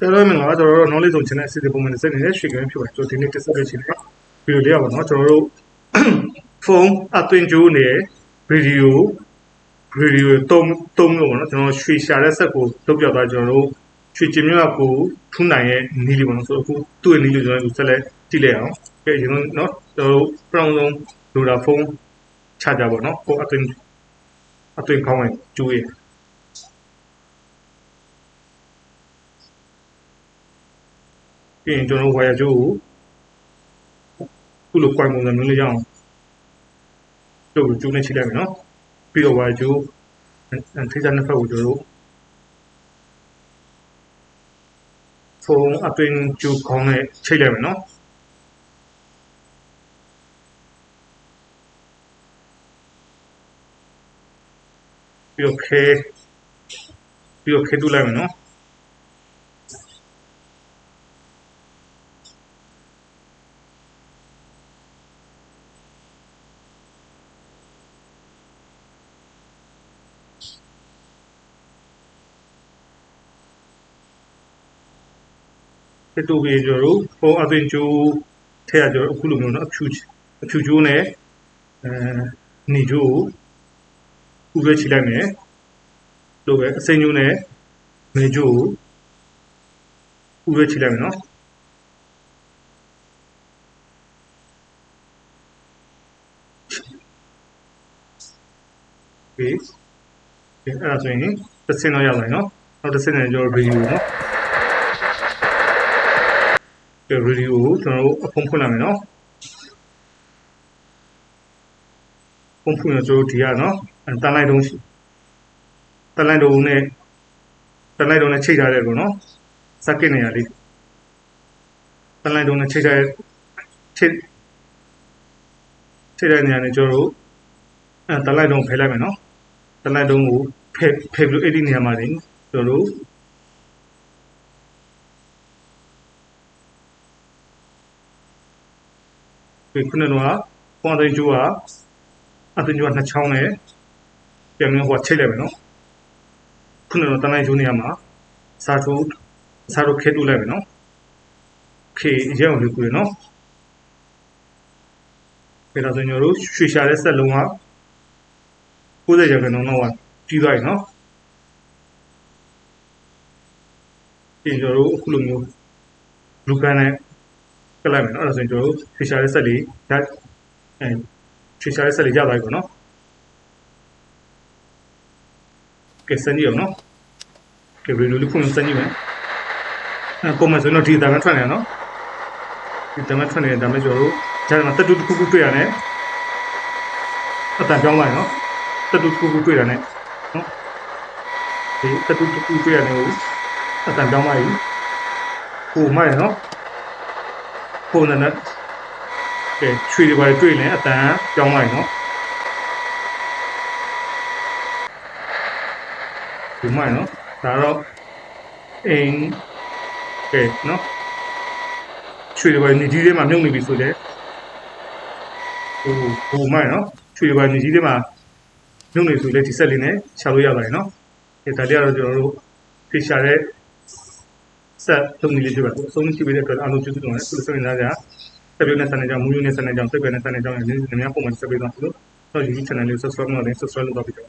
ကျွန်တော်တို့မင်္ဂလာပါကျွန်တော်တို့ knowledge zone channel အစီအစဉ်ပုံမှန်တစ်စက်နေတဲ့ရွှေကင်းဖြစ်ပါတယ်ကျွန်တော်ဒီနေ့တက်ဆက်ပေးချင်တဲ့ဗီဒီယိုလေးပါတော့ကျွန်တော်တို့ဖုန်းအသွင်ကြိုးနဲ့ဗီဒီယိုဗီဒီယိုတုံးတုံးလို့ပေါ့နော်ကျွန်တော်ရွှေရှာတဲ့ဆက်ကိုတုတ်ပြသွားကျွန်တော်တို့ရွှေကျင်မြတ်ကိုထူးနိုင်ရဲ့နီးလေးပေါ့နော်ဆိုတော့အခုသူ့ရဲ့နီးလေးကျွန်တော်တို့ဆက်လက်ကြည့်လိုက်အောင်ကဲကျွန်တော်နော်ကျွန်တော်တို့ပရောင်ဆုံးလိုတာဖုန်းချကြပါတော့ကိုအသွင်အသွင်ခေါင်းဝင်ကျိုးရဲ့ ပြီးရင်ကျွန်တော်ဝါယာကျိုးကိုခုလို point ပုံစံမျိုးလေးရအောင်ကျိုးကိုကျိုးနဲ့ချိလိုက်မယ်နော်ပြီးတော့ဝါယာကျိုးထိစားနှစ်ဖက်ကိုကျွန်တော်တို့ဖုန်းအသွင်ကျိုးခေါင်းနဲ့ချိလိုက်မယ်နော်ပြီးတော့ခဲပြီးတော့ခဲတူလိုက်မယ်နော် ဖြစ်တူပြီးကျွန်တော်တို့ပုံအသွင်ကျိုးထည့်ရကျွန်တော်အခုလိုမျိုးနော်အဖြူအဖြူကျိုးနဲ့အဲနေကျိုးကိုဥပဲချိလိုက်မယ်လို့ပဲအစိမ်းကျိုးနဲ့နေကျိုးကိုဥပဲချိလိုက်မယ်နော်ဒီအဲ့ဒါဆိုရင်တစ်စင်းတော့ရပါတယ်နော်နောက်တစ်စင်းနဲ့ကျွန်တော်ဗီဒီယိုနော် ဒီဗီဒီယိုကိုကျွန်တော်တို့အဖုံးဖွင့်လိုက်မယ်နော်ဖုံးဖွင့်ရကျွန်တော်တို့ဒီကနော်တန်လိုက်တုံးတန်လိုက်တုံးနဲ့တန်လိုက်တုံးနဲ့ချိတ်ထားတဲ့ကောနော်စက်ကစ်နေရလေးတန်လိုက်တုံးနဲ့ချိတ်ထားတဲ့ချိတ်ချိတ်တဲ့နေရာနဲ့ကျွန်တော်တို့အဲတန်လိုက်တုံးဖယ်လိုက်မယ်နော်တန်လိုက်တုံးကိုဖယ်ဖယ်ပြီးအဲ့ဒီနေရာမှာနေကျွန်တော်တို့ ခုနကတော့ပွန်တိုင်းကျိုးကအတင်ကျိုးကနှစ်ချောင်းနဲ့ပြန်ပြီးဟိုချိတ်လိုက်မယ်နော်ခုနကတော့တနိုင်ကျိုးနေရာမှာစားထိုးစားထိုးခဲတူလိုက်မယ်နော်ခေရဲအောင်လေးကူရနော်ဒါတော့ကျွန်တော်တို့ရွှေရှာတဲ့ဆက်လုံးက90ရာခိုင်နှုန်းတော့ပြီးသွားပြီနော်ဒီကျွန်တော်တို့အခုလိုမျိုးလူကန်နဲ့ ကလိုက်မယ်နော်အဲ့ဒါဆိုရင်ကျွန်တော်တို့ရွှေရှာတဲ့ဆက်လေးဓာတ်အဲရွှေရှာတဲ့ဆက်လေးရသွားပြီပေါ့နော်ကဲစမ်းကြည့်အောင်နော်ကဲဗီဒီယိုလေးဖွင့်စမ်းကြည့်မယ်အဲပုံမှန်ဆိုရင်တော့ဒီအတန်ကထွက်နေရနော်ဒီအတန်ကထွက်နေတယ်ဒါမဲ့ကျွန်တော်တို့ဂျာတ်မှာတက်တူတစ်ခုခုတွေ့ရတယ်အတန်ပြောင်းသွားရနော်တက်တူတစ်ခုခုတွေ့ရတယ်နော်ဒီတက်တူတစ်ခုတွေ့ရတယ်ကိုအတန်ပြောင်းသွားပြီကိုမိုက်နော် ပုံနဲ့နဲ့ကဲချွေတွေပါတွေ့ရင်အတန်ပြောင်းလိုက်နော်ဒီမိုင်းနော်ဒါတော့အင်းကဲနော်ချွေတွေပါနေကြီးထဲမှာမြုပ်နေပြီဆိုတဲ့ဟိုဟိုမိုင်းနော်ချွေတွေပါနေကြီးထဲမှာမြုပ်နေဆိုလေဒီဆက်လေးနဲ့ချလို့ရပါတယ်နော်ဒီဒါလေးကတော့ကျွန်တော်တို့ဖေရှာတဲ့ ဆက်လုပ်နေလေးဖြစ်ပါတယ်အဆုံးကြည့်ပေးတဲ့အတွက်အားလုံးကျေးဇူးတင်ပါတယ်ဆုလက်ဆက်နေကြဆက်ပြီးနဲ့ဆက်နေကြမူးယွန်းနဲ့ဆက်နေကြစိတ်ပဲနဲ့ဆက်နေကြရင်လည်းများပုံမှန်ဆက်ပေးသွားလို့တော့ YouTube channel လေး subscribe လုပ်နေ subscribe လုပ်တော့ပြီးတော့